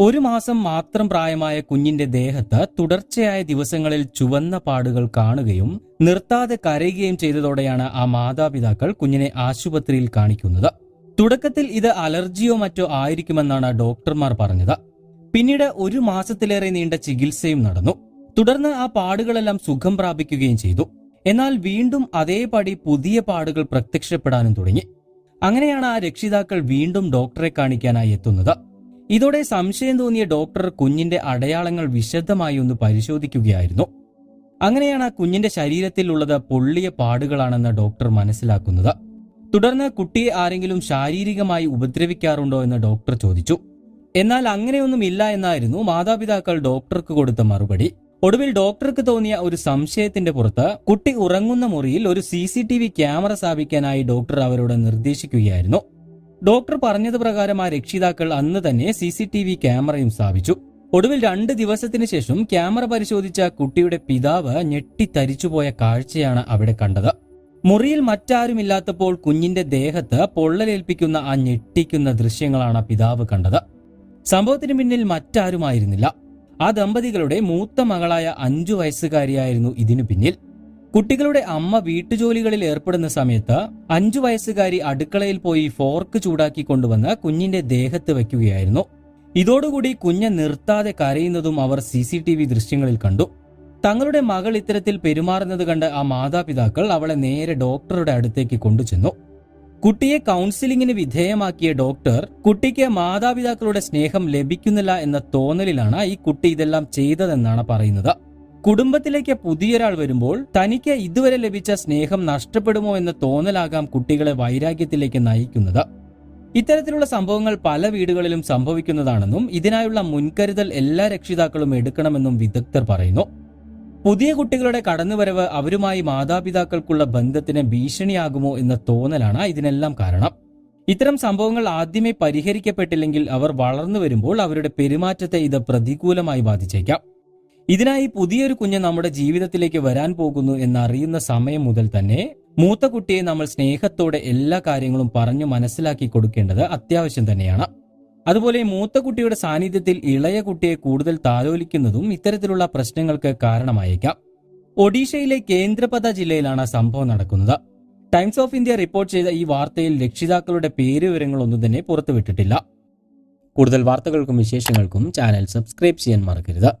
ഒരു മാസം മാത്രം പ്രായമായ കുഞ്ഞിന്റെ ദേഹത്ത് തുടർച്ചയായ ദിവസങ്ങളിൽ ചുവന്ന പാടുകൾ കാണുകയും നിർത്താതെ കരയുകയും ചെയ്തതോടെയാണ് ആ മാതാപിതാക്കൾ കുഞ്ഞിനെ ആശുപത്രിയിൽ കാണിക്കുന്നത്. തുടക്കത്തിൽ ഇത് അലർജിയോ മറ്റോ ആയിരിക്കുമെന്നാണ് ഡോക്ടർമാർ പറഞ്ഞത്. പിന്നീട് ഒരു മാസത്തിലേറെ നീണ്ട ചികിത്സയും നടന്നു. തുടർന്ന് ആ പാടുകളെല്ലാം സുഖം പ്രാപിക്കുകയും ചെയ്തു. എന്നാൽ വീണ്ടും അതേപടി പുതിയ പാടുകൾ പ്രത്യക്ഷപ്പെടാനും തുടങ്ങി. അങ്ങനെയാണ് ആ രക്ഷിതാക്കൾ വീണ്ടും ഡോക്ടറെ കാണിക്കാനായി എത്തുന്നത്. ഇതോടെ സംശയം തോന്നിയ ഡോക്ടർ കുഞ്ഞിന്റെ അടയാളങ്ങൾ വിശദമായി ഒന്ന് പരിശോധിക്കുകയായിരുന്നു. അങ്ങനെയാണ് കുഞ്ഞിന്റെ ശരീരത്തിലുള്ളത് പൊള്ളിയ പാടുകളാണെന്ന് ഡോക്ടർ മനസ്സിലാക്കുന്നത്. തുടർന്ന് കുട്ടിയെ ആരെങ്കിലും ശാരീരികമായി ഉപദ്രവിക്കാറുണ്ടോ എന്ന് ഡോക്ടർ ചോദിച്ചു. എന്നാൽ അങ്ങനെയൊന്നും ഇല്ല എന്നായിരുന്നു മാതാപിതാക്കൾ ഡോക്ടർക്ക് കൊടുത്ത മറുപടി. ഒടുവിൽ ഡോക്ടർക്ക് തോന്നിയ ഒരു സംശയത്തിന്റെ പുറത്ത് കുട്ടി ഉറങ്ങുന്ന മുറിയിൽ ഒരു സി ക്യാമറ സ്ഥാപിക്കാനായി ഡോക്ടർ അവരോട് നിർദ്ദേശിക്കുകയായിരുന്നു. ഡോക്ടർ പറഞ്ഞത് പ്രകാരം ആ രക്ഷിതാക്കൾ അന്ന് തന്നെ സി സി ടി വി ക്യാമറയും സ്ഥാപിച്ചു. ഒടുവിൽ രണ്ട് ദിവസത്തിന് ശേഷം ക്യാമറ പരിശോധിച്ച കുട്ടിയുടെ പിതാവ് ഞെട്ടിത്തരിച്ചുപോയ കാഴ്ചയാണ് അവിടെ കണ്ടത്. മുറിയിൽ മറ്റാരുമില്ലാത്തപ്പോൾ കുഞ്ഞിന്റെ ദേഹത്ത് പൊള്ളലേൽപ്പിക്കുന്ന ആ ഞെട്ടിക്കുന്ന ദൃശ്യങ്ങളാണ് പിതാവ് കണ്ടത്. സംഭവത്തിന് പിന്നിൽ മറ്റാരുമായിരുന്നില്ല. ആ ദമ്പതികളുടെ മൂത്ത മകളായ അഞ്ചു വയസ്സുകാരിയായിരുന്നു ഇതിനു പിന്നിൽ. കുട്ടികളുടെ അമ്മ വീട്ടുജോലികളിൽ ഏർപ്പെടുന്ന സമയത്ത് അഞ്ചു വയസ്സുകാരി അടുക്കളയിൽ പോയി ഫോർക്ക് ചൂടാക്കി കൊണ്ടുവന്ന് കുഞ്ഞിന്റെ ദേഹത്ത് വയ്ക്കുകയായിരുന്നു. ഇതോടുകൂടി കുഞ്ഞ് നിർത്താതെ കരയുന്നതും അവർ സി സി ടി വി ദൃശ്യങ്ങളിൽ കണ്ടു. തങ്ങളുടെ മകൾ ഇത്തരത്തിൽ പെരുമാറുന്നത് കണ്ട് ആ മാതാപിതാക്കൾ അവളെ നേരെ ഡോക്ടറുടെ അടുത്തേക്ക് കൊണ്ടുചെന്നു. കുട്ടിയെ കൗൺസിലിംഗിന് വിധേയമാക്കിയ ഡോക്ടർ കുട്ടിക്ക് മാതാപിതാക്കളുടെ സ്നേഹം ലഭിക്കുന്നില്ല എന്ന തോന്നലിലാണ് ഈ കുട്ടി ഇതെല്ലാം ചെയ്തതെന്നാണ് പറയുന്നത്. കുടുംബത്തിലേക്ക് പുതിയൊരാൾ വരുമ്പോൾ തനിക്ക് ഇതുവരെ ലഭിച്ച സ്നേഹം നഷ്ടപ്പെടുമോ എന്ന തോന്നലാകാം കുട്ടികളെ വൈരാഗ്യത്തിലേക്ക് നയിക്കുന്നത്. ഇത്തരത്തിലുള്ള സംഭവങ്ങൾ പല വീടുകളിലും സംഭവിക്കുന്നതാണെന്നും ഇതിനായുള്ള മുൻകരുതൽ എല്ലാ രക്ഷിതാക്കളും എടുക്കണമെന്നും വിദഗ്ധർ പറയുന്നു. പുതിയ കുട്ടികളുടെ കടന്നുവരവ് അവരുമായി മാതാപിതാക്കൾക്കുള്ള ബന്ധത്തിന് ഭീഷണിയാകുമോ എന്ന തോന്നലാണ് ഇതിനെല്ലാം കാരണം. ഇത്തരം സംഭവങ്ങൾ ആദ്യമേ പരിഹരിക്കപ്പെട്ടില്ലെങ്കിൽ അവർ വളർന്നു വരുമ്പോൾ അവരുടെ പെരുമാറ്റത്തെ ഇത് പ്രതികൂലമായി ബാധിച്ചേക്കാം. ഇതിനായി പുതിയൊരു കുഞ്ഞ് നമ്മുടെ ജീവിതത്തിലേക്ക് വരാൻ പോകുന്നു എന്നറിയുന്ന സമയം മുതൽ തന്നെ മൂത്ത കുട്ടിയെ നമ്മൾ സ്നേഹത്തോടെ എല്ലാ കാര്യങ്ങളും പറഞ്ഞു മനസ്സിലാക്കി കൊടുക്കേണ്ടത് അത്യാവശ്യം തന്നെയാണ്. അതുപോലെ മൂത്ത കുട്ടിയുടെ സാന്നിധ്യത്തിൽ ഇളയ കുട്ടിയെ കൂടുതൽ താലോലിക്കുന്നതും ഇത്തരത്തിലുള്ള പ്രശ്നങ്ങൾക്ക് കാരണമായേക്കാം. ഒഡീഷയിലെ കേന്ദ്രപദ ജില്ലയിലാണ് സംഭവം നടക്കുന്നത്. ടൈംസ് ഓഫ് ഇന്ത്യ റിപ്പോർട്ട് ചെയ്ത ഈ വാർത്തയിൽ രക്ഷിതാക്കളുടെ പേരുവിവരങ്ങളൊന്നും തന്നെ പുറത്തുവിട്ടിട്ടില്ല. കൂടുതൽ വാർത്തകൾക്കും വിശേഷങ്ങൾക്കും ചാനൽ സബ്സ്ക്രൈബ് ചെയ്യാൻ മറക്കരുത്.